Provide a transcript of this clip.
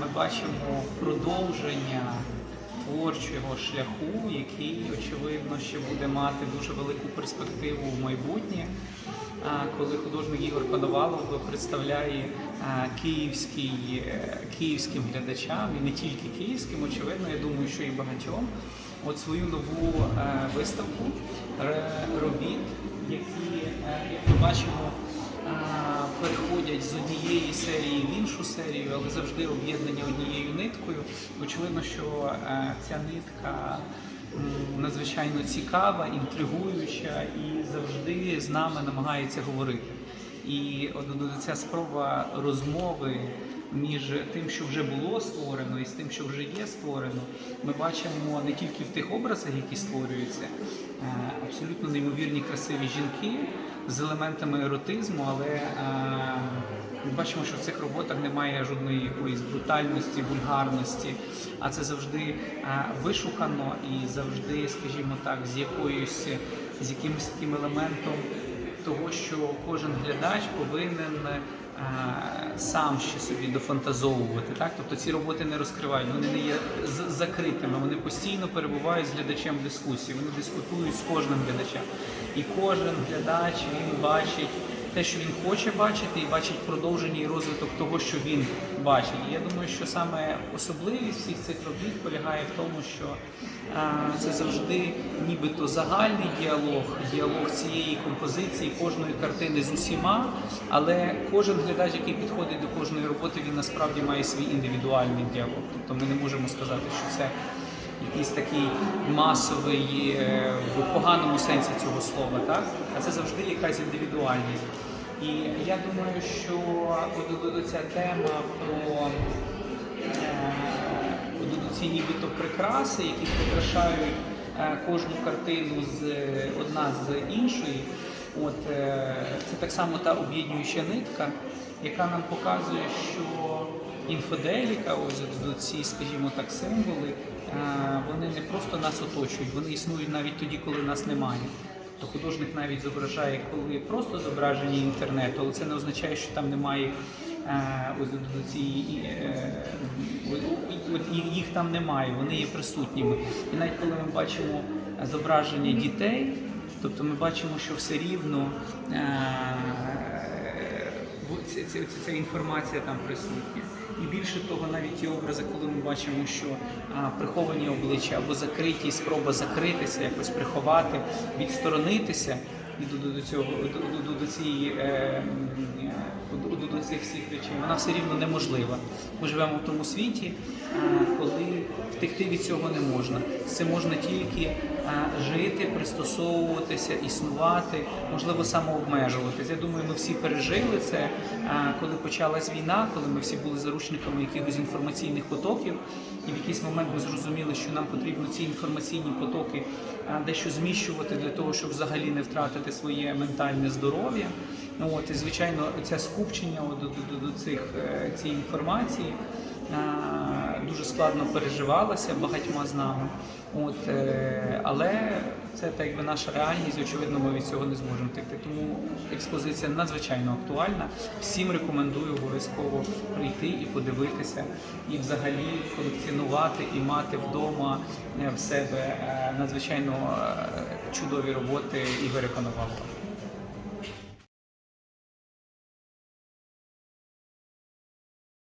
ми бачимо продовження творчого шляху, який, очевидно, ще буде мати дуже велику перспективу в майбутнє. Коли художник Ігор Коновалов представляє київський, е, київським глядачам і не тільки київським, очевидно, я думаю, що і багатьом, от свою нову е, виставку робіт, які, е, як ми бачимо, переходять з однієї серії в іншу серію, але завжди об'єднані однією ниткою. Очевидно, що е, ця нитка надзвичайно цікава, інтригуюча і завжди з нами намагається говорити. І от от ця спроба розмови між тим, що вже було створено, і з тим, що вже є створено, ми бачимо не тільки в тих образах, які створюються, е, абсолютно неймовірні красиві жінки з елементами еротизму, але е, ми бачимо, що в цих роботах немає жодної якоїсь брутальності, вульгарності, а це завжди е, вишукано і завжди, скажімо так, з якоюсь з якимось таким елементом того, що кожен глядач повинен сам ще собі дофантазовувати. Так? Тобто ці роботи не розкривають, вони не є закритими, вони постійно перебувають з глядачем в дискусії, вони дискутують з кожним глядачем. І кожен глядач він бачить те, що він хоче бачити, і бачить продовження і розвиток того, що він бачить. І я думаю, що саме особливість всіх цих робіт полягає в тому, що а, це завжди нібито загальний діалог, діалог цієї композиції, кожної картини з усіма, але кожен глядач, який підходить до кожної роботи, він насправді має свій індивідуальний діалог. Тобто ми не можемо сказати, що це якийсь такий масовий е, в поганому сенсі цього слова, так? А це завжди якась індивідуальність. І я думаю, що ця тема про е, ці нібито прикраси, які прикрашають е, кожну картину з одна з іншої. От це так само та об'єднуюча нитка, яка нам показує, що інфоделіка, ось ці, скажімо так, символи, вони не просто нас оточують, вони існують навіть тоді, коли нас немає. То художник навіть зображає, коли просто зображення інтернету, але це не означає, що там немає е, ось е, їх- там немає, вони є присутніми. І навіть коли ми бачимо зображення дітей, тобто ми бачимо, що все рівно е, ця, ця, ця інформація там присутня. І більше того, навіть ті образи, коли ми бачимо, що а, приховані обличчя або закриті, спроба закритися, якось приховати, відсторонитися до, до, цього до, до, до цієї е, до, до, до цих всіх речей, вона все рівно неможлива. Ми живемо в тому світі, коли втекти від цього не можна. Це можна тільки жити, пристосовуватися, існувати, можливо, самообмежуватись. Я думаю, ми всі пережили це, коли почалась війна, коли ми всі були заручниками якихось інформаційних потоків, і в якийсь момент ми зрозуміли, що нам потрібно ці інформаційні потоки дещо зміщувати для того, щоб взагалі не втратити своє ментальне здоров'я. Ну, от, і, звичайно, це скупчення до, до, цих, е, цієї інформації дуже складно переживалося багатьма з нами. От, е, але це так якби наша реальність, очевидно, ми від цього не зможемо втекти. Тому експозиція надзвичайно актуальна. Всім рекомендую обов'язково прийти і подивитися, і взагалі колекціонувати і мати вдома е, в себе е, надзвичайно е, чудові роботи Ігоря Коновалова.